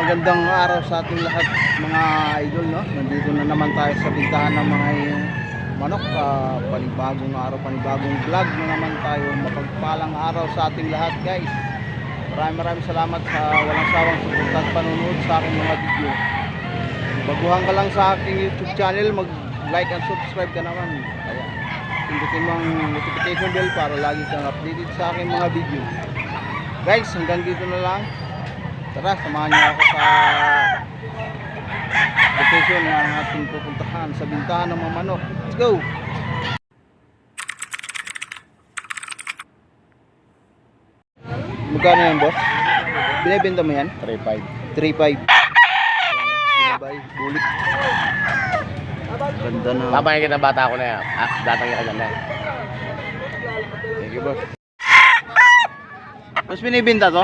magandang araw sa ating lahat mga idol no. Nandito na naman tayo sa bintahan ng mga manok. Ah, panibagong araw, panibagong vlog na naman tayo. Mapagpalang araw sa ating lahat guys. Maraming maraming salamat sa walang sawang suporta at panunood sa aking mga video. Baguhan ka lang sa aking YouTube channel, mag-like and subscribe ka naman. Kaya pindutin mo ang notification bell para lagi kang updated sa aking mga video. Guys, hanggang dito na lang. Tara, samahan niyo ako sa location na ating pupuntahan sa bintahan ng mga manok. Let's go! Magkano yan, boss? Binibenta mo yan? 3.5. 3.5. Binabay, bulik. Ganda na. Papayag kita bata ko na yan. Ah, datang ka dyan na. Thank you, boss. Mas binibenta to?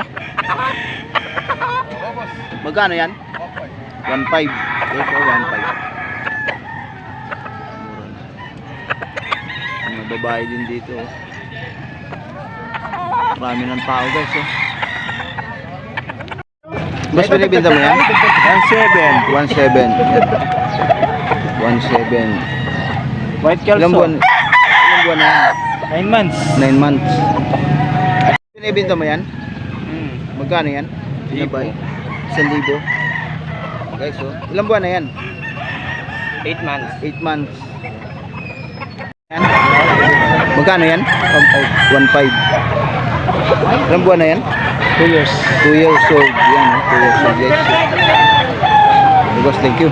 Magkano yan? 1.5. Yes, oh, 1.5. Mga babae din dito. Oh. Marami ng tao guys. Oh. Mas binibenta mo yan? 1.7. 1.7. 1.7. White Ilang buwan? Ilang buwan na yan? 9 months. 9 months. Binibenta mo yan? Hmm. Magkano yan? Binabay? 1,000. Guys, oh. Ilang buwan na yan? 8 months. 8 months. Yan. Magkano yan? 1.5. Ilang buwan na yan? 2 years. 2 years old. Yan, oh. 2 years old. Okay, boss, thank you.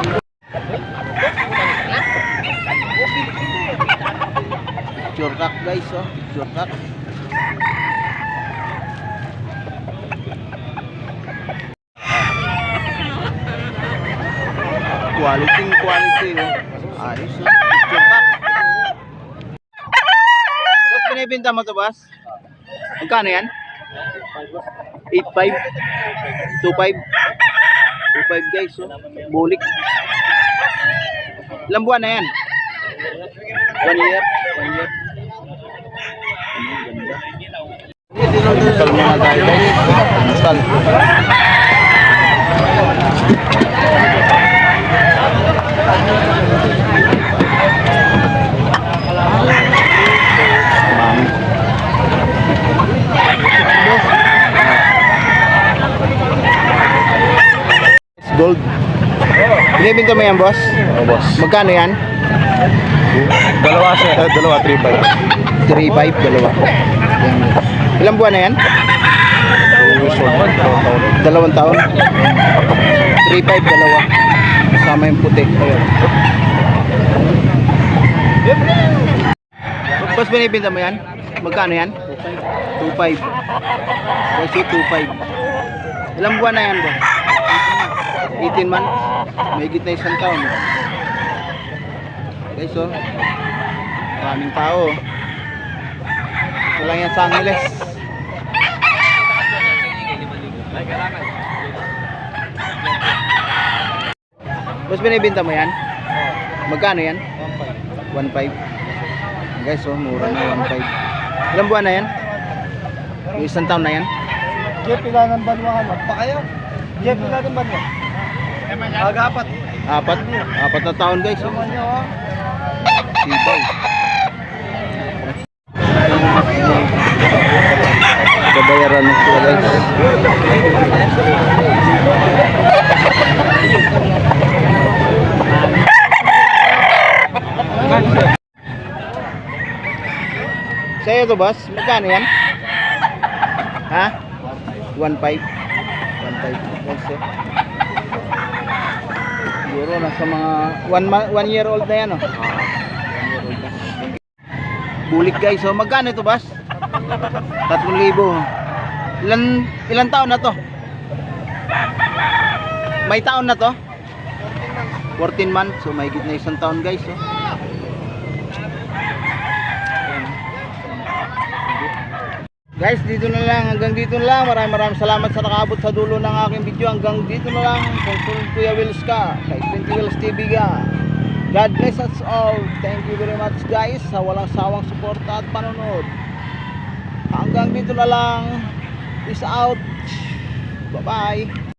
Picture cock guys, oh. Picture cock. Quality, quality, oh. Ayos, oh. Picture cock. Boss, binibenta mo to, boss? Magkano yan? 8.5 2.5 2.5 guys oh. Bulik Ilang buwan na yan? 1 year 1 year ganda Tal muna tayo guys Gold. Binibinta mo yan, boss? Oo, boss. Magkano yan? Dalawa siya. dalawa, 3.5. 3.5, dalawa. Yan. Ilang buwan na yan? Dalawang taon. 3.5, dalawa. Kasama yung puti. Ayun. Boss, binibinta mo yan? Magkano yan? 2.5. Kasi 2.5. Ilang buwan na yan, boss? 18 months. May na isang taon. Guys, oh. Maraming tao. Ito lang yan sa Angeles. Boss, binibinta mo yan? Magkano yan? 1.5. Guys, oh, mura na 1.5. Ilang buwan na yan? Yung isang taon na yan? Jeff, ilan ng banwahan? Pa kayo? Jeff, ilan ng banwahan? Agapat. Apat. Apat na taon guys. Oh. Ha? Sibay. Babayaran mo sila guys. Sa'yo to boss, magkano yan? Ha? 1.5 1.5 guys oh. Siguro nasa mga 1 one year old na yan oh. Na. Bulik guys oh. Magkano ito boss? 3,000. Ilan ilan taon na to? May taon na to? 14 months. So may na isang taon guys oh. Guys, dito na lang. Hanggang dito na lang. Maraming maraming salamat sa nakaabot sa dulo ng aking video. Hanggang dito na lang. Kung Kuya Wills ka. Kay 20 Wills TV ka. God bless us all. Thank you very much guys sa walang sawang suporta at panonood. Hanggang dito na lang. Peace out. Bye-bye.